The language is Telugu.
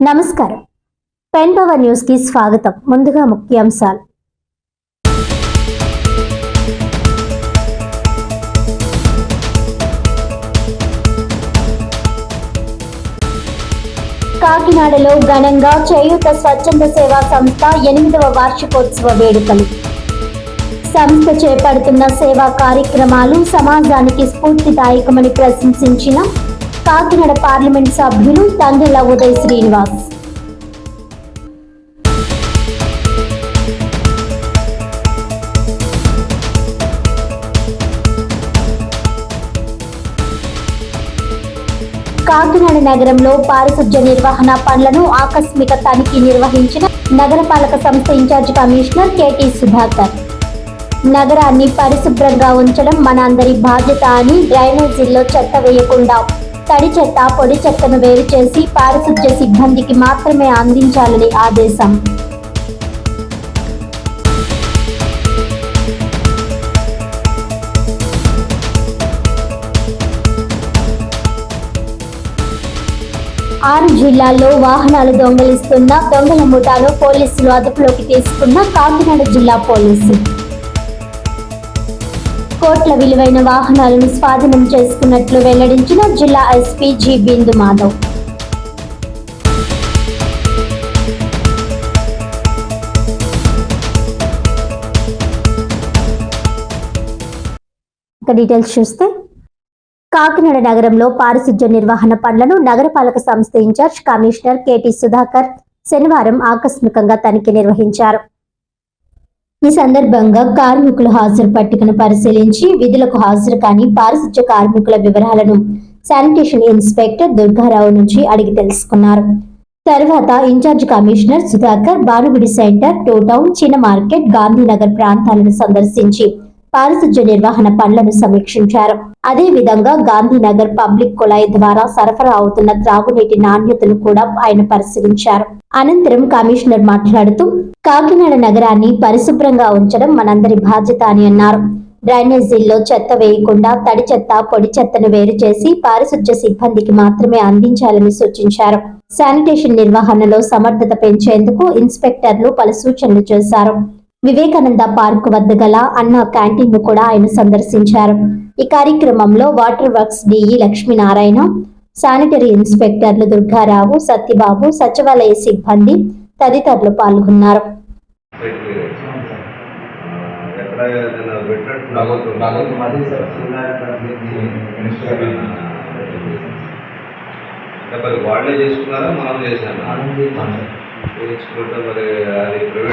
నమస్కారం. పెన్ పవర్ న్యూస్కి స్వాగతం. ముందుగా ముఖ్యాంశాలు. కాకినాడలో ఘనంగా చేయూత స్వచ్ఛంద సేవా సంస్థ ఎనిమిదవ వార్షికోత్సవ వేడుకలు. సంస్థ చేపడుతున్న సేవా కార్యక్రమాలు సమాజానికి స్ఫూర్తిదాయకమని ప్రశంసించిన కాకినాడ పార్లమెంట్ సభ్యులు తంగెల ఉదయ్ శ్రీనివాస్. కాకినాడ నగరంలో పారిశుధ్య నిర్వహణ పనులను ఆకస్మిక తనిఖీ నిర్వహించిన నగరపాలక సంస్థ ఇన్ఛార్జ్ కమిషనర్ కెటి సుధాకర్. నగరాన్ని పరిశుభ్రంగా ఉంచడం మనందరి బాధ్యత అని డ్రైనేజీల్లో చెత్త వేయకుండా తడి చెత్త పొడి చెత్తను వేరు చేసి పారిశుద్ధ్య సిబ్బందికి మాత్రమే అందించాలని ఆదేశం. ఆరు జిల్లాల్లో వాహనాలు దొంగలిస్తున్న దొంగల ముఠాను పోలీసులు అదుపులోకి తీసుకున్న కాకినాడ జిల్లా పోలీసులు కోట్ల విలువైన వాహనాలను స్వాధీనం చేసుకున్నట్లు వెల్లడించిన జిల్లా SP G Bindu Madhav. Details చూస్తే కాకినాడ నగరంలో పారిశుధ్య నిర్వహణ పనులను నగరపాలక సంస్థ ఇన్ఛార్జ్ కమిషనర్ కెటి సుధాకర్ శనివారం ఆకస్మికంగా తనిఖీ నిర్వహించారు. ఈ సందర్భంగా కార్మికుల హాజరు పట్టికను పరిశీలించి విధులకు హాజరు కాని పారిశుధ్య కార్మికుల వివరాలను శానిటేషన్ ఇన్స్పెక్టర్ దుర్గారావు నుంచి అడిగి తెలుసుకున్నారు. తర్వాత incharge commissioner Sudhakar Bhanugudi centre two town చిన్న మార్కెట్ గాంధీనగర్ ప్రాంతాలను సందర్శించి పారిశుధ్య నిర్వహణ పనులను సమీక్షించారు. అదేవిధంగా గాంధీనగర్ పబ్లిక్ కుళాయి ద్వారా సరఫరా అవుతున్న త్రాగునీటి నాణ్యతను కూడా ఆయన పరిశీలించారు. అనంతరం కమిషనర్ మాట్లాడుతూ కాకినాడ నగరాన్ని పరిశుభ్రంగా ఉంచడం మనందరి బాధ్యత అని అన్నారు. డ్రైనేజీల్లో చెత్త వేయకుండా తడి చెత్త పొడి చెత్తను వేరు చేసి పారిశుధ్య సిబ్బందికి మాత్రమే అందించాలని సూచించారు. శానిటేషన్ నిర్వహణలో సమర్థత పెంచేందుకు ఇన్స్పెక్టర్లు పలు సూచనలు చేశారు. వివేకానంద పార్క్ వద్ద గల అన్న క్యాంటీన్ను కూడా ఆయన సందర్శించారు ఈ కార్యక్రమంలో water works DE Lakshminarayana sanitary ఇన్స్పెక్టర్లు Durgarao Satyababu సచివాలయ సిబ్బంది తదితరులు పాల్గొన్నారు వాళ్ళే చేసుకున్నారా మనం చేసాం మరి అది